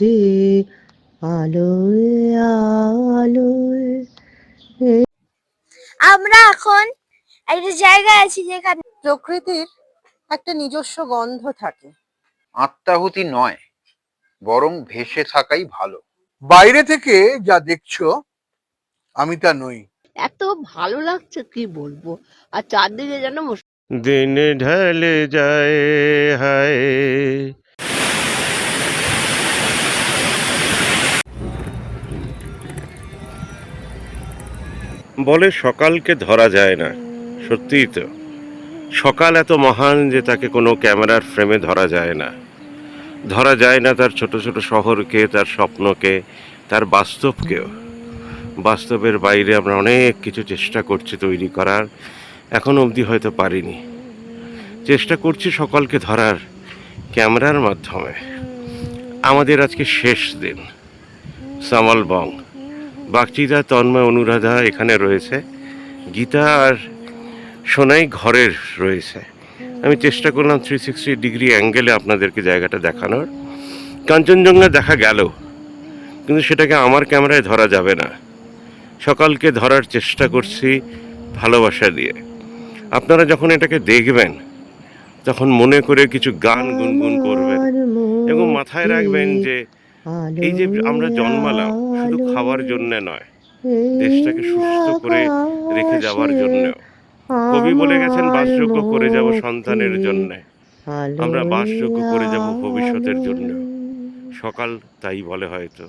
রাতে আলোয় আলোয়। আমরা এখন একটা জায়গায় আছি যেখানে প্রকৃতির একটা নিজস্ব গন্ধ থাকে। আত্মাহুতি নয় বরং ভেসে থাকাই ভালো। বাইরে থেকে যা দেখছ আমি তা নই। এত ভালো লাগছে কি বলব? আর চারদিকে যেন দিন ঢলে যায় হায়। বলে সকালকে ধরা যায় না। সত্যিই তো। সকাল এত মহান যে তাকে কোনো ক্যামেরার ফ্রেমে ধরা যায় না। ধরা যায় না তার ছোট ছোট শহরকে, তার স্বপ্নকে, তার বাস্তবকেও। বাস্তবের বাইরে আমরা অনেক কিছু চেষ্টা করছি তৈরি করার। এখন অবধি হয়তো পারিনি। চেষ্টা করছি সকালকে ধরার ক্যামেরার মাধ্যমে। আমাদের আজকে শেষ দিন। সামাল বং। বাগচিদা, তন্ময়, অনুরাধা এখানে রয়েছে। গীতা আর সোনাই ঘরের রয়েছে। আমি চেষ্টা করলাম থ্রি সিক্সটি ডিগ্রি অ্যাঙ্গেলে আপনাদেরকে জায়গাটা দেখানোর। কাঞ্চনজঙ্ঘা দেখা গেল, কিন্তু সেটাকে আমার ক্যামেরায় ধরা যাবে না। সকালকে ধরার চেষ্টা করছি ভালোবাসা দিয়ে। আপনারা যখন এটাকে দেখবেন, তখন মনে করে কিছু গান গুনগুন করবেন এবং মাথায় রাখবেন যে এই যে আমরা জন্মালাম শুধু খাওয়ার জন্য নয় দেশটাকে সুস্থ করে রেখে যাওয়ার জন্য কবি বলে গেছেন বাসযোগ্য করে যাব সন্তানের জন্য। আমরা বাসযোগ্য করে যাব ভবিষ্যতের জন্য সকাল তাই বলে হয়তো।